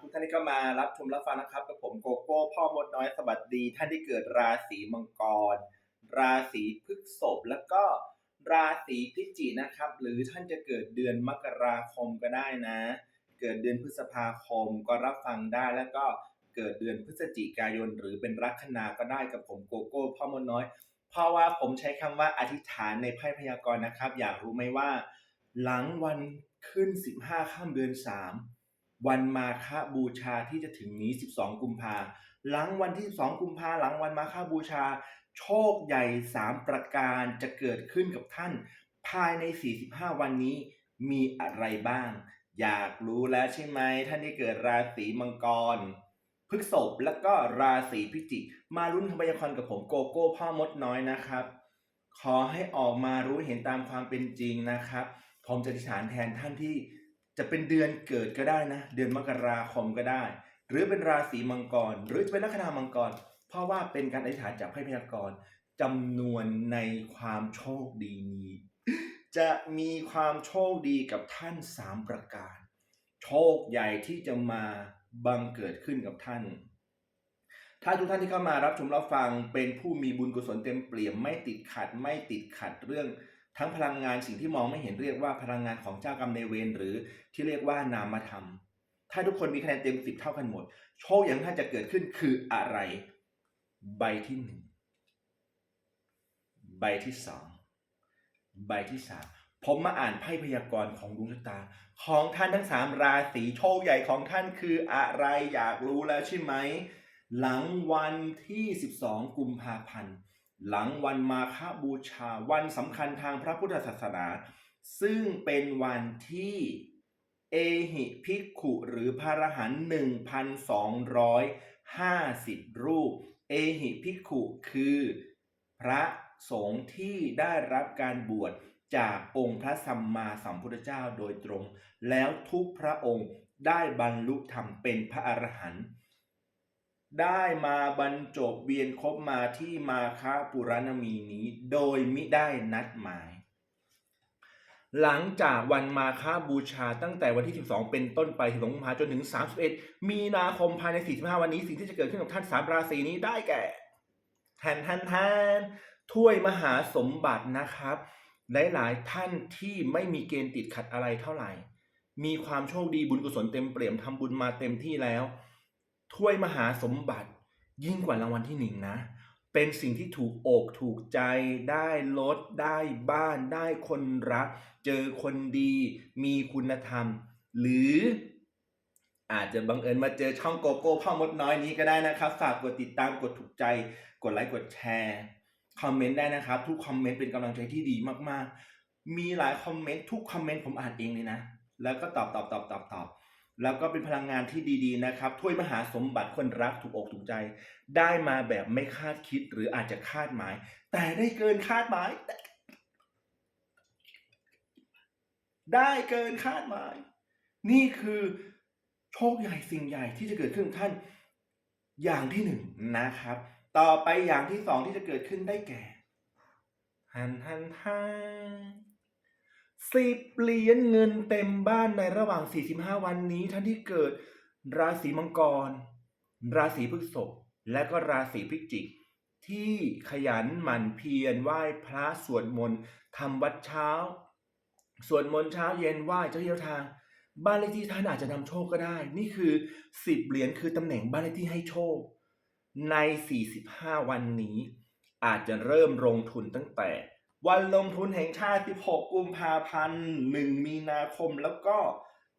ทุกท่านที่เข้ามารับชมรับฟังนะครับกับผมโกโก้พ่อมดน้อยสวัสดี ท่านที่เกิดราศีมังกร ราศีพฤษภแล้วก็ราศีพิจิกนะครับ หรือท่านจะเกิดเดือนมกราคมก็ได้นะ เกิดเดือนพฤษภาคมก็รับฟังได้แล้วก็เกิดเดือนพฤศจิกายน หรือเป็นลัคนาก็ได้กับผมโกโก้พ่อมดน้อย เพราะว่าผมใช้คำว่าอธิษฐานในไพ่พยากรณ์นะครับ อยากรู้ไหมว่า หลังวันขึ้น 15ข้ามเดือน 3 วันมาฆบูชาที่จะถึงนี้ 12 กุมภาหลังวันที่ 12 กุมภาหลังวันมาฆบูชา โชคใหญ่ 3 ประการจะเกิดขึ้นกับท่าน ภายใน 45 วันนี้มีอะไรบ้าง อยากรู้แล้วใช่ไหมท่านที่เกิดราศีมังกรพฤกษภแล้วก็ราศีพิจิกมาลุ้นคำพยากรณ์กับผมโกโก้พ่อมดน้อยนะครับ ขอให้ออกมารู้เห็นตามความเป็นจริงนะครับ ผมจะอธิษฐานแทนท่านที่ จะเป็นเดือนเกิดก็ได้นะ เดือนมกราคมก็ได้ หรือเป็นราศีมังกร หรือจะเป็นลัคนามังกร เพราะว่าเป็นการอธิษฐานจากไพ่พยากรณ์จำนวนในความโชคดีนี้ จะมีความโชคดีกับท่านสามประการ โชคใหญ่ที่จะมาบังเกิดขึ้นกับท่าน ถ้าทุกท่านที่เข้ามารับชมรับฟังเป็นผู้มีบุญกุศลเต็มเปี่ยมไม่ติดขัดไม่ติดขัดเรื่อง ทั้งพลังงานสิ่งที่มองไม่เห็นเรียกว่าพลังงานของเจ้ากรรมในเวรหรือที่เรียกว่านามธรรม ถ้าทุกคนมีคะแนนเต็มสิบเท่ากันหมด โชคอย่างท่านจะเกิดขึ้นคืออะไร ใบที่หนึ่งใบที่สองใบที่สามผมมาอ่านไพ่พยากรณ์ของดวงชะตา ของท่านทั้งสามราศีโชคใหญ่ของท่านคืออะไรอยากรู้แล้วใช่ไหม หลังวันที่ 12 กุมภาพันธ์ หลังวันมาฆบูชาวันสำคัญทางพระพุทธศาสนา ซึ่งเป็นวันที่เอหิภิกขุหรือพระอรหันต์1,250รูป เอหิภิกขุคือพระสงฆ์ที่ได้รับการบวชจากองค์พระสัมมาสัมพุทธเจ้าโดยตรง แล้วทุกพระองค์ได้บรรลุธรรมเป็นพระอรหันต์ ได้มาบรรจบเวียนครบมาที่มาคาปุรณมีนี้โดยมิได้นัดหมาย หลังจากวันมาคาบูชาตั้งแต่วันที่ 12 เป็นต้นไปถึงกุมภาจนถึง 31 มีนาคมภายใน 45 วันนี้สิ่งที่จะเกิดขึ้นกับท่านสามราศีนี้ได้แก่แทนแทนแทนถ้วยมหาสมบัตินะครับหลายๆท่านที่ไม่มีเกณฑ์ติดขัดอะไรเท่าไหร่ มีความโชคดีบุญกุศลเต็มเปี่ยมทำบุญมาเต็มที่แล้ว ถ้วยมหาสมบัติ ยิ่งกว่ารางวัลที่หนึ่งนะ เป็นสิ่งที่ถูกอกถูกใจ ได้รถได้บ้าน ได้คนรัก เจอคนดี มีคุณธรรม หรืออาจจะบังเอิญมาเจอช่องโกโก้พ่อมดน้อยนี้ก็ได้นะครับ ฝากกดติดตามกดถูกใจ กดไลค์กดแชร์คอมเมนต์ได้นะครับ ทุกคอมเมนต์เป็นกำลังใจที่ดีมากๆ มีหลายคอมเมนต์ทุกคอมเมนต์ผมอ่านเองเลยนะ แล้วก็ตอบตอบตอบตอบตอบ แล้วก็เป็นพลังงานที่ดีๆนะครับถ้วยมหาสมบัติคนรักถูกอกถูกใจ ได้มาแบบไม่คาดคิดหรืออาจจะคาดหมาย แต่ได้เกินคาดหมาย ได้เกินคาดหมาย นี่คือโชคใหญ่สิ่งใหญ่ที่จะเกิดขึ้นท่านอย่างที่หนึ่งนะครับ ต่อไปอย่างที่สองที่จะเกิดขึ้นได้แก่ หันหันหัน สิบเหรียญเงินเต็มบ้านในระหว่าง 45 วันนี้ท่านที่เกิดราศีมังกร ราศีพฤษภและก็ราศีพิจิก ที่ขยันหมั่นเพียรไหว้พระสวดมนต์ทำวัดเช้าสวดมนต์เช้าเย็นไหว้เจ้าที่เจ้าทาง บ้านเลขที่ท่านอาจจะนำโชคก็ได้ นี่คือสิบเหรียญคือตำแหน่งบ้านเลขที่ให้โชค ใน 45 วันนี้ อาจจะเริ่มลงทุนตั้งแต่ วันลงทุนแห่งชาติ 16 กุมภาพันธ์ 1 มีนาคม แล้วก็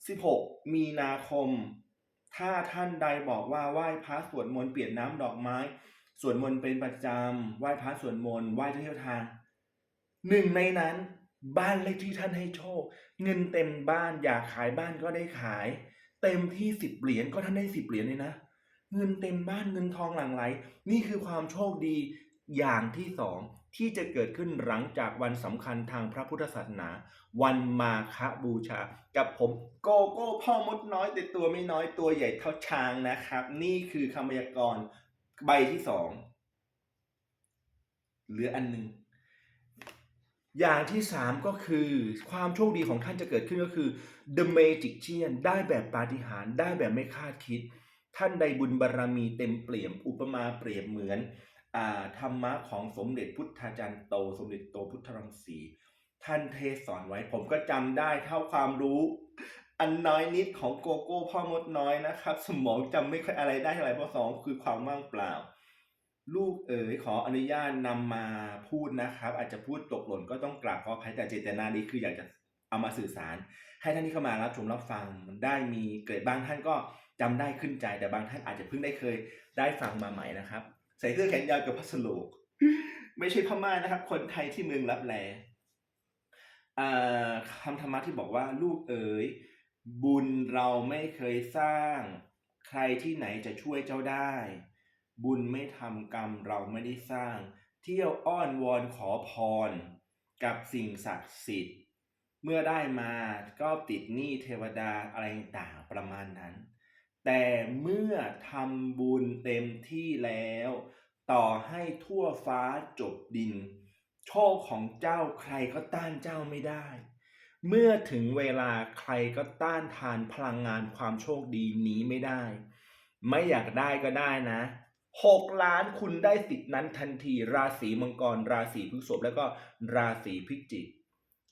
16 มีนาคม ถ้าท่านใดบอกว่าไหว้พระสวดมนต์เปลี่ยนน้ำดอกไม้ สวดมนต์เป็นประจำ ไหว้พระสวดมนต์ ไหว้เที่เจ้าทาง หนึ่งในนั้นบ้านเลขที่ท่านให้โชค เงินเต็มบ้านอยากขายบ้านก็ได้ขาย เต็มที่สิบเหรียญก็ท่านได้สิบเหรียญเลยนะ เงินเต็มบ้านเงินทองหลั่งไหล นี่คือความโชคดีอย่างที่สอง ที่จะเกิดขึ้นหลังจากวันสำคัญทางพระพุทธศาสนา วันมาฆบูชา กับผมโกโก้พ่อมดน้อยแต่ตัวไม่น้อยตัวใหญ่เท่าช้างนะครับ นี่คือคำพยากรณ์ใบที่สองเหลืออันหนึ่งอย่างที่สามก็คือความโชคดีของท่านจะเกิดขึ้นก็คือ The Magician ได้แบบปาฏิหาริย์ได้แบบไม่คาดคิด ท่านใดบุญบารรมีเต็มเปี่ยม อุปมาเปรียบเหมือน ธรรมะของสมเด็จพุทธาจารย์โต สมเด็จโตพุทธรังสี ท่านเทศสอนไว้ ผมก็จำได้เท่าความรู้ อันน้อยนิดของโกโก้พ่อมดน้อยนะครับ สมองจำไม่ค่อยอะไรได้เท่าไหร่เพราะสองคือความว่างเปล่า ลูกเอ๋ยขออนุญาตนำมาพูดนะครับ อาจจะพูดตกหล่นก็ต้องกราบขออภัยแต่เจตนาดีคืออยากจะเอามาสื่อสาร ให้ท่านที่เข้ามารับชมรับฟังได้มีเกิดบางท่านก็จำได้ขึ้นใจแต่บางท่านอาจจะเพิ่งได้เคยได้ฟังมาใหม่นะครับ ใส่เสื้อแขนยาวกับพัสดุไม่ใช่พม่านะครับ คนไทยที่เมืองรับแลอ่าคำธรรมะที่บอกว่าลูกเอ๋ยบุญเราไม่เคยสร้าง ใครที่ไหนจะช่วยเจ้าได้ บุญไม่ทำกรรมเราไม่ได้สร้าง เที่ยวอ้อนวอนขอพร กับสิ่งศักดิ์สิทธิ์ เมื่อได้มาก็ติดหนี้เทวดาอะไรต่างๆประมาณนั้น แต่เมื่อทำบุญเต็มที่แล้ว ต่อให้ทั่วฟ้าจบดิน โชคของเจ้าใครก็ต้านเจ้าไม่ได้ เมื่อถึงเวลาใครก็ต้านทานพลังงานความโชคดีนี้ไม่ได้ ไม่อยากได้ก็ได้นะหกล้านคุณได้สิทธินั้นทันที ราศีมังกร ราศีพฤษภแล้วก็ราศีพิจิก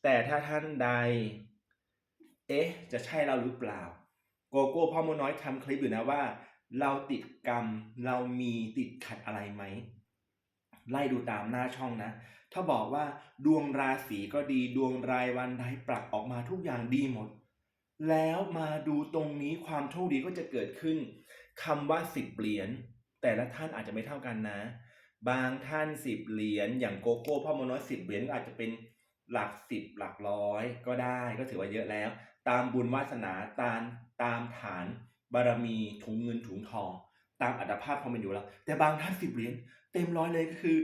แต่ถ้าท่านใด เอ๊ะ จะใช่เราหรือเปล่า โกโก้พ่อมดน้อยทำคลิปอยู่นะว่า เราติดกรรมเรามีติดขัดอะไรไหม ไล่ดูตามหน้าช่องนะ ถ้าบอกว่าดวงราศีก็ดีดวงรายวันรายปรับออกมาทุกอย่างดีหมด แล้วมาดูตรงนี้ความโชคดีก็จะเกิดขึ้นคำว่าสิบเหรียญแต่ละท่านอาจจะไม่เท่ากันนะ บางท่านสิบเหรียญอย่างโกโก้พ่อมดน้อยสิบเหรียญอาจจะเป็นหลักสิบหลักร้อยก็ได้ก็ถือว่าเยอะแล้ว ตามบุญวาสนาตามตามฐาน บารมีถุงเงินถุงทอง ตามอัตภาพความเป็นอยู่แล้ว แต่บางท่านสิบเหรียญเต็มร้อยเลยก็คือ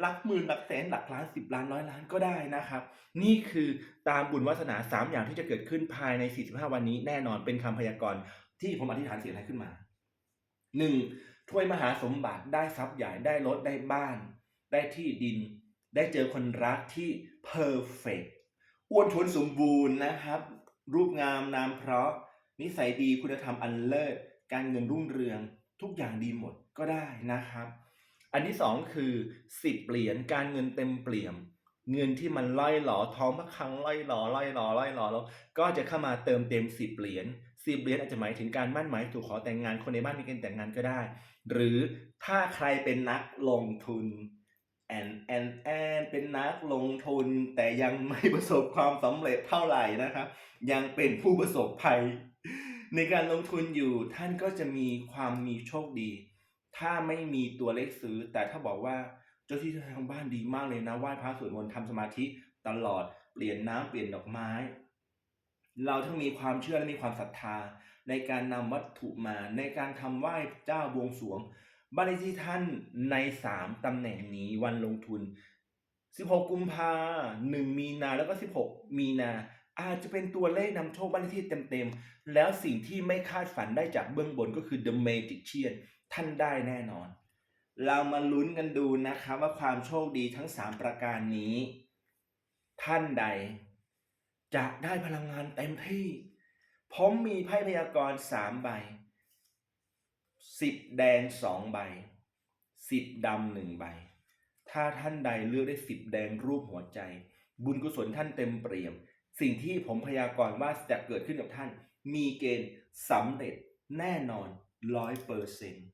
หลักหมื่นหลักแสนหลักล้านสิบล้านร้อยล้านก็ได้นะครับ นี่คือตามบุญวาสนาสามอย่างที่จะเกิดขึ้นภายใน 45 วันนี้แน่นอนเป็นคำพยากรณ์ที่ผมอธิษฐานเสียงให้ขึ้นมาหนึ่งถ้วยมหาสมบัติได้ทรัพย์ใหญ่ได้รถได้บ้าน ได้ที่ดิน ได้เจอคนรักที่เพอร์เฟกอ้วนท้วนสมบูรณ์นะครับ รูปงามนามเพราะ นิสัยดีคุณธรรมอันเลิศการเงินรุ่งเรืองทุกอย่างดีหมดก็ได้นะครับ อันที่สองคือสิบเหรียญการเงินเต็มเปลี่ยม เงินที่มันล่อยหลอท้องพระคลังล่อยหลอล่อยหลอล่อยหลอแล้วก็จะเข้ามาเติมเต็มสิบเหรียญสิบเหรียญอาจจะหมายถึงการมั่นหมายถูกขอแต่งงานคนในบ้านมีกณฑ์แต่งงานก็ได้ หรือถ้าใครเป็นนักลงทุน แอนแอนแอนเป็นนักลงทุนแต่ยังไม่ประสบความสำเร็จเท่าไหร่นะครับ ยังเป็นผู้ประสบภัย ในการลงทุนอยู่ท่านก็จะมีความมีโชคดี ถ้าไม่มีตัวเลขซื้อ แต่ถ้าบอกว่าเจ้าที่ทางบ้านดีมากเลยนะไหว้พระสวดมนต์ทำสมาธิตลอดเปลี่ยนน้ำเปลี่ยนดอกไม้ เราทั้งมีความเชื่อและมีความศรัทธา ในการนำวัตถุมาในการทำไหว้เจ้าบวงสรวง บ้านเลขที่ท่านในสามตำแหน่งนี้วันลงทุน 16 กุมภาหนึ่งมีนาแล้วก็ 16 มีนา อาจจะเป็นตัวเลขนำโชคบ้านเลขที่เต็มๆ แล้วสิ่งที่ไม่คาดฝันได้จากเบื้องบนก็คือ The Magician ท่านได้แน่นอน เรามาลุ้นกันดูนะครับว่าความโชคดีทั้ง 3 ประการนี้ ท่านใด จะได้พลังงานเต็มที่ ผมมีไพ่พยากรณ์สามใบ สิบแดงสองใบสิบดำหนึ่งใบ ถ้าท่านใดเลือกได้สิบแดงรูปหัวใจ บุญกุศลท่านเต็มเปี่ยม สิ่งที่ผมพยากรณ์ว่าจะเกิดขึ้นกับท่าน มีเกณฑ์สำเร็จแน่นอนร้อยเปอร์เซ็นต์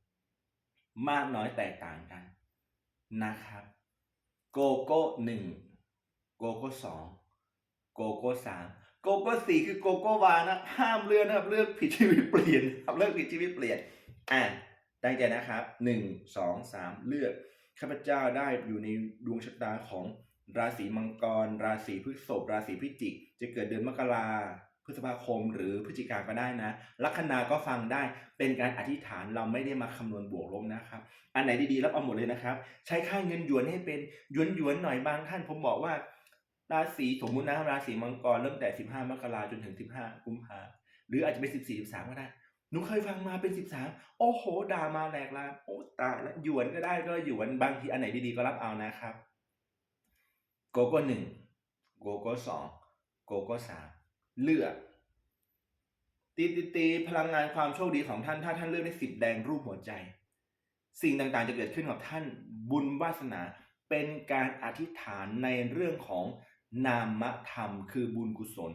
มากน้อยแตกต่างกันนะครับ โกโก้หนึ่งโกโก้สองโกโก้สามโกโก้สี่คือโกโก้วานะห้ามเลือกนะครับเลือกผิดชีวิตเปลี่ยนครับเลือกผิดชีวิตเปลี่ยน อะตั้งใจนะครับหนึ่งสองสามเลือกข้าพเจ้าได้อยู่ในดวงชะตาของราศีมังกร ราศีพฤษภราศีพิจิก จะเกิดเดือนมกราพฤษภาคมหรือพฤศจิกาก็ได้นะ ลัคนาก็ฟังได้เป็นการอธิษฐานเราไม่ได้มาคำนวณบวกลบนะครับ อันไหนดีๆรับเอาหมดเลยนะครับ ใช้ค่าเงินหยวนให้เป็นหยวนหยวนๆหน่อยบางท่านผมบอกว่า ราศีสมมุตินะราศีมังกรเริ่มแต่ 15 มกราจนถึง 15 กุมภาหรืออาจจะเป็น 14 13 ก็ได้ นูเคยฟังมาเป็น13โอ้โหด่ามาแหลกลาโอ้ตายแล้วหยวนก็ได้ก็หยวนบางทีอันไหนดีๆก็รับเอานะครับโกโก้หนึ่งโกโก้สองโกโก้สามเลือกตีตีตีพลังงานความโชคดีของท่านถ้าท่านเลือกได้สิบแดงรูปหัวใจ สิ่งต่างๆจะเกิดขึ้นกับท่านบุญวาสนาเป็นการอธิษฐานในเรื่องของนามธรรมคือบุญกุศล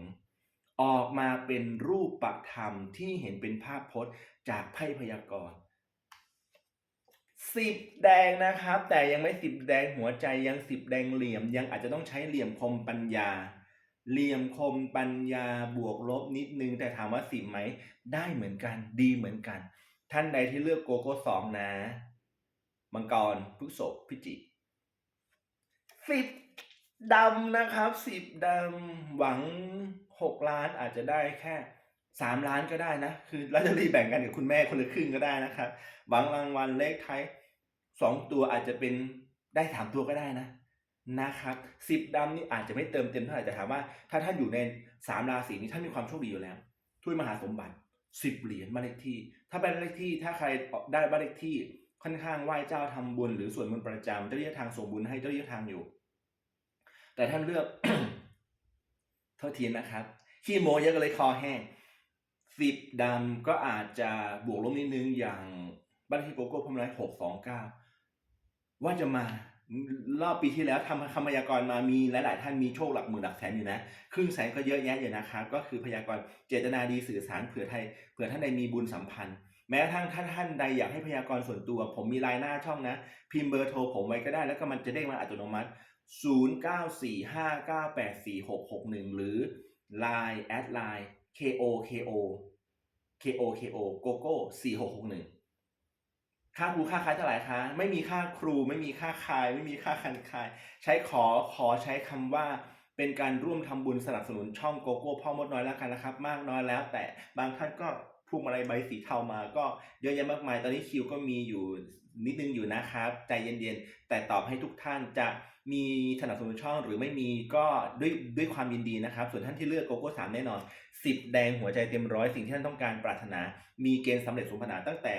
ออกมาเป็นรูปประธรรมที่เห็นเป็นภาพพจน์จากไพ่พยากรณ์สิบแดงนะครับ แต่ยังไม่สิบแดงหัวใจยังสิบแดงเหลี่ยม ยังอาจจะต้องใช้เหลี่ยมคมปัญญา เหลี่ยมคมปัญญาบวกลบนิดนึงแต่ถามว่าสิบไหม ได้เหมือนกัน ดีเหมือนกัน ท่านใดที่เลือกโกโก้สองนะมังกรพฤษภพิจิสิบ ดำนะครับสิบดำหวังหกล้านอาจจะได้แค่สามล้านก็ได้นะ คือลอตเตอรี่แบ่งกันกับคุณแม่คนละครึ่งก็ได้นะครับหวังรางวัลเลขท้ายสองตัวอาจจะเป็นได้สามตัวก็ได้นะนะครับสิบดำนี่อาจจะไม่เติมเต็มเท่าไหร่แต่ถามว่า ถ้าท่านอยู่ในสามราศีนี้ท่านมีความโชคดีอยู่แล้วถ้วยมหาสมบัติสิบเหรียญบ้านเลขที่ ถ้าเป็นเลขที่ถ้าใครได้บ้านเลขที่ค่อนข้างไหว้เจ้าทำบุญหรือส่วนบุญประจำเจ้าที่เจ้าทางส่งบุญให้เจ้าที่เจ้าทางอยู่ แต่ท่านเลือกโทษทีนะครับ ขี้โมเยอะก็เลยคอแห้งสิบดำก็อาจจะบวกลบนิดนึงอย่างบ้านเที่โกโก้พมไรหกสองเก้าว่าจะมารอบปีที่แล้วทำคำพยากรณ์มามีหลาย ๆ ท่านมีโชคหลักหมื่นหลักแสนอยู่นะ ครึ่งแสนก็เยอะแยะอยู่นะครับ ก็คือพยากรณ์เจตนาดีสื่อสารเผื่อไทยเผื่อท่านใดมีบุญสัมพันธ์ แม้กระทั่งท่านท่านใดอยากให้พยากรณ์ส่วนตัว ผมมีไลน์หน้าช่องนะ พิมพ์เบอร์โทรผมไว้ก็ได้แล้วก็มันจะเด้งมาอัตโนมัติ 0945984661 หรือ Line แอดไลน์ KOKO KOKO โกโก้4661 ค่าครูค่าคายเท่าไหร่คะ ไม่มีค่าครูไม่มีค่าคาย ไม่มีค่าคันคาย ใช้ขอขอใช้คำว่าเป็นการร่วมทำบุญสนับสนุนช่องโกโก้พ่อมดน้อยแล้วกันนะครับ มากน้อยแล้ว แต่บางท่านก็พวงมาลัยใบสีเทามาก็เยอะแยะมากมาย ตอนนี้คิวก็มีอยู่นิดนึงอยู่นะครับ ใจเย็นๆ แต่ตอบให้ทุกท่านจะ มีสนับสนุนช่องหรือไม่มีก็ด้วยด้วยความยินดีนะครับ ส่วนท่านที่เลือกโกโก้สามแน่นอน10แดงหัวใจเต็มร้อยสิ่งที่ท่านต้องการปรารถนา มีเกณฑ์สำเร็จสมปรารถนาตั้งแต่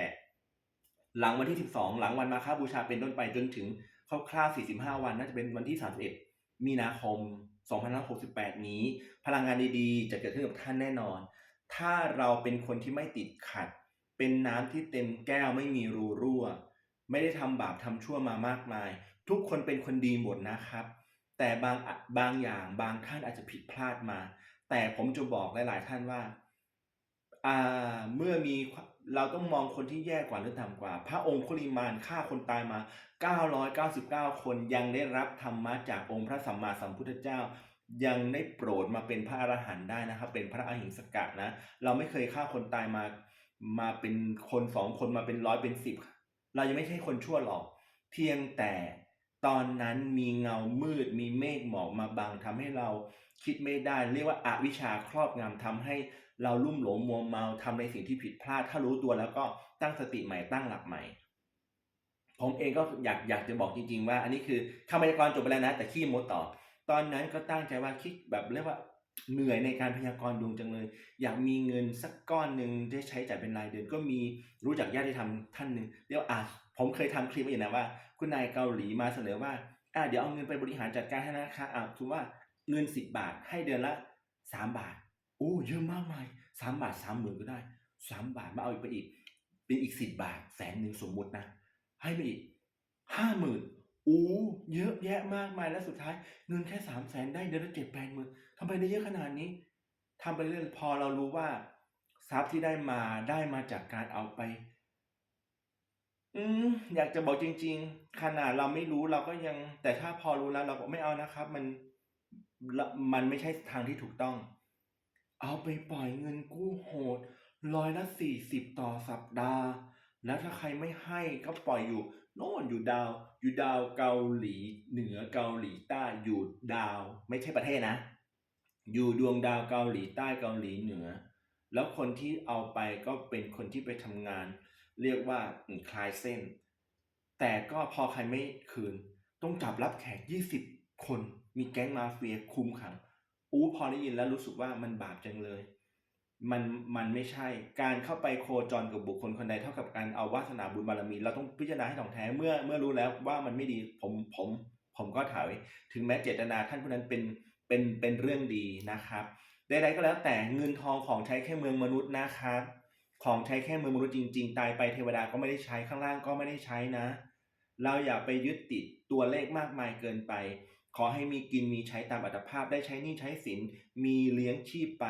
หลังวันที่ 12 หลังวันมาฆบูชาเป็นต้นไปจนถึงคร่าวๆ45 วันน่าจะเป็นวันที่ 31 มีนาคม 2568 นี้ พลังงานดีๆ จะเกิดขึ้นกับท่านแน่นอน ถ้าเราเป็นคนที่ไม่ติดขัด เป็นน้ำที่เต็มแก้วไม่มีรูรั่ว ไม่ได้ทำบาปทำชั่วมามากมาย ทุกคนเป็นคนดีหมดนะครับ แต่บางบางอย่างบางท่านอาจจะผิดพลาดมา แต่ผมจะบอกหลาย ๆ ท่านว่าอ่าเมื่อมีเราต้องมองคนที่แย่กว่าหรือต่ำกว่า พระองค์คุลิมานฆ่าคนตายมา 999 คนยังได้รับธรรมะจากองค์พระสัมมาสัมพุทธเจ้า ยังได้โปรดมาเป็นพระอรหันต์ได้นะครับ เป็นพระอหิงสกะนะ เราไม่เคยฆ่าคนตายมามาเป็นคนสองคนมาเป็นร้อยเป็นสิบเรายังไม่ใช่คนชั่วหรอก เพียงแต่ ตอนนั้นมีเงามืดมีเมฆหมอกมาบังทำให้เราคิดไม่ได้ เรียกว่าอาวิชชาครอบงำทำให้เราลุ่มหลงมัวเมาทำในสิ่งที่ผิดพลาด ถ้ารู้ตัวแล้วก็ตั้งสติใหม่ตั้งหลักใหม่ ผมเองก็อยากอยากจะบอกจริง ๆ ว่า อันนี้คือคำพยากรณ์จบไปแล้วนะ แต่ขี้โมต่อ ตอนนั้นก็ตั้งใจว่าคิดแบบเรียกว่าเหนื่อยในการพยากรณ์ดวงจังเลย อยากมีเงินสักก้อนหนึ่งได้ใช้จ่ายเป็นรายเดือนก็มีรู้จักญาติธรรมท่านหนึ่งเรียกว่าอะผมเคยทำคลิปไว้อยู่นะว่า คุณนายเกาหลีมาเสนอว่าอะเดี๋ยวเอาเงินไปบริหารจัดการให้นะคะอะถือว่าเงินสิบบาทให้เดือนละสามบาทโอ้เยอะมากมายสามบาทสามหมื่นก็ได้สามบาทมาเอาอีกไปอีก เป็นอีกสิบบาทแสนหนึ่งสมมตินะ ให้ไปอีกห้าหมื่นอู้เยอะแยะมากมายแล้วสุดท้ายเงินแค่สามแสนได้เดือนละเจ็ดแปดหมื่นทำไมได้เยอะขนาดนี้ทำไปเรื่อยพอเรารู้ว่าทรัพย์ที่ได้มาได้มาจากการเอาไป อืมอยากจะบอกจริง ๆ ขนาดเราไม่รู้เราก็ยัง แต่ถ้าพอรู้แล้วเราก็ไม่เอานะครับ มันมันไม่ใช่ทางที่ถูกต้อง เอาไปปล่อยเงินกู้โหดร้อยละสี่สิบต่อสัปดาห์ แล้วถ้าใครไม่ให้ก็ปล่อยอยู่โน่นอยู่ดาว อยู่ดาวเกาหลี เหนือเกาหลีใต้อยู่ดาว ไม่ใช่ประเทศนะ อยู่ดวงดาวเกาหลีใต้เกาหลีเหนือ แล้วคนที่เอาไปก็เป็นคนที่ไปทำงาน เรียกว่าคลายเส้น แต่ก็พอใครไม่คืน ต้องจับรับแขกยี่สิบคน มีแก๊งมาเฟียคุมขัง อู้พอได้ยินแล้วรู้สึกว่ามันบาปจังเลย มันมันไม่ใช่ การเข้าไปโคจรกับบุคคลคนใดเท่ากับการเอาวาสนาบุญบารมี เราต้องพิจารณาให้ถ่องแท้เมื่อเมื่อรู้แล้วว่ามันไม่ดีผมผมผมก็ถอยถึงแม้เจตนาท่านผู้นั้นเป็นเป็นเป็นเรื่องดีนะครับใดๆก็แล้วแต่เงินทองของใช้แค่เมืองมนุษย์นะครับ ของใช้แค่เมือมนุษย์จริง ๆ ตายไปเทวดาก็ไม่ได้ใช้ข้างล่างก็ไม่ได้ใช้นะ เราอย่าไปยึดติดตัวเลขมากมายเกินไป ขอให้มีกินมีใช้ตามอัตภาพได้ใช้นี่ใช้สินมีเลี้ยงชีพไป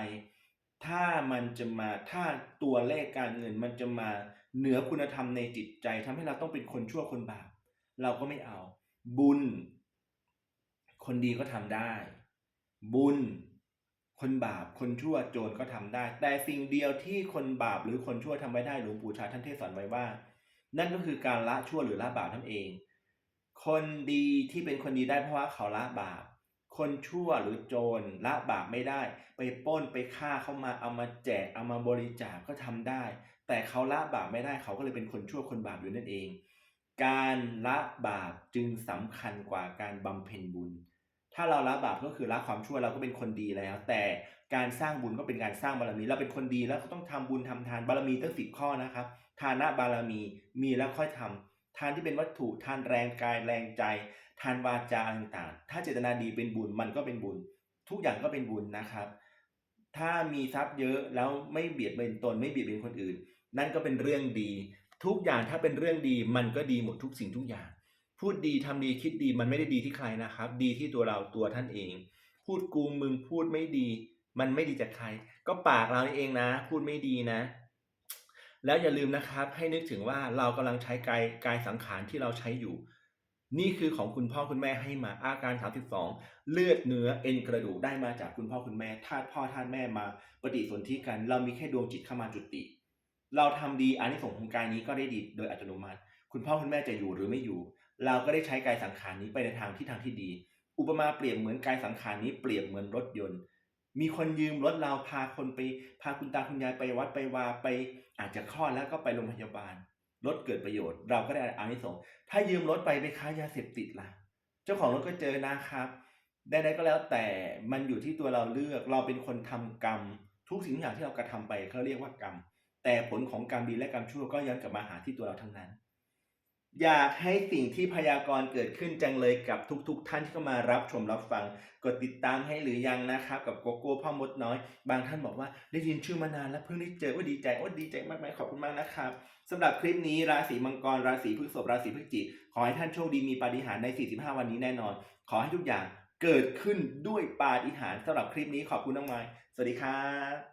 ถ้ามันจะมาถ้าตัวเลขการเงินมันจะมาเหนือคุณธรรมในจิตใจทำให้เราต้องเป็นคนชั่วคนบาปเราก็ไม่เอา บุญ คนดีก็ทำได้ บุญ คนบาปคนชั่วโจรก็ทำได้ แต่สิ่งเดียวที่คนบาปหรือคนชั่วทำไม่ได้หลวงปู่ชาท่านเทศสอนไว้ว่า นั่นก็คือการละชั่วหรือละบาปนั่นเอง คนดีที่เป็นคนดีได้เพราะว่าเขาละบาป คนชั่วหรือโจรละบาปไม่ได้ ไปป้นไปฆ่าเขามาเอามาแจกเอามาบริจาคก็ทำได้ แต่เขาละบาปไม่ได้เขาก็เลยเป็นคนชั่วคนบาปอยู่นั่นเอง การละบาปจึงสำคัญกว่าการบำเพ็ญบุญ ถ้าเราละบาปก็คือละความชั่วเราก็เป็นคนดีแล้ว แต่การสร้างบุญก็เป็นการสร้างบารมี เราเป็นคนดีแล้วก็ต้องทำบุญทำทานบารมีตั้งสิบข้อนะครับ ทานะบารมีมีแล้วค่อยทำทานที่เป็นวัตถุทานแรงกายแรงใจ ทานวาจาต่างๆ ถ้าเจตนาดีเป็นบุญมันก็เป็นบุญ ทุกอย่างก็เป็นบุญนะครับ ถ้ามีทรัพย์เยอะแล้วไม่เบียดเบียนตนไม่เบียดเบียนคนอื่น นั่นก็เป็นเรื่องดี ทุกอย่างถ้าเป็นเรื่องดีมันก็ดีหมดทุกสิ่งทุกอย่าง พูดดีทำดีคิดดีมันไม่ได้ดีที่ใครนะครับ ดีที่ตัวเราตัวท่านเอง พูดกูมึงพูดไม่ดี มันไม่ดีจากใคร ก็ปากเราเองนะ พูดไม่ดีนะ แล้วอย่าลืมนะครับ ให้นึกถึงว่าเรากำลังใช้กายกายสังขารที่เราใช้อยู่ นี่คือของคุณพ่อคุณแม่ให้มาอาการ 32 เลือดเนื้อเอ็นกระดูกได้มาจากคุณพ่อคุณแม่ธาตุพ่อธาตุแม่มาปฏิสนธิกัน เรามีแค่ดวงจิตเข้ามาจุติ เราทำดีอานิสงส์ของกายนี้ก็ได้ดีโดยอัตโนมัติ คุณพ่อคุณแม่จะอยู่หรือไม่อยู่ เราก็ได้ใช้กายสังขารนี้ไปในทางที่ทางที่ดี อุปมาเปรียบเหมือนกายสังขารนี้เปรียบเหมือนรถยนต์ มีคนยืมรถเราพาคนไป พาคุณตาคุณยายไปวัดไปวาไป อาจจะคลอดแล้วก็ไปโรงพยาบาลรถเกิดประโยชน์ เราก็ได้อานิสงส์ถ้ายืมรถไปไปค้ายาเสพติดล่ะ เจ้าของรถก็เจอนะครับใดๆก็แล้วแต่มันอยู่ที่ตัวเราเลือกเราเป็นคนทำกรรม ทุกสิ่งอย่างที่เรากระทำไปเขาเรียกว่ากรรม แต่ผลของกรรมดีและกรรมชั่วก็ย้อนกลับมาหาที่ตัวเราทั้งนั้น อยากให้สิ่งที่พยากรณ์เกิดขึ้นจังเลยกับทุกๆทท่านที่เข้ามารับชมรับฟัง กดติดตามให้หรือยังนะครับ กับโกโก้พ่อมดน้อย บางท่านบอกว่าได้ยินชื่อมานานแล้วเพิ่งได้เจอว่าดีใจโอ้ดีใจมากไหมขอบคุณมากนะครับสำหรับคลิปนี้ราศีมังกรราศีพฤษภราศีพฤศจิกขอให้ท่านโชคดีมีปาฏิหาริย์ใน 45 วันนี้แน่นอน ขอให้ทุกอย่างเกิดขึ้นด้วยปาฏิหาริย์สำหรับคลิปนี้ขอบคุณน้องไม้สวัสดีครับ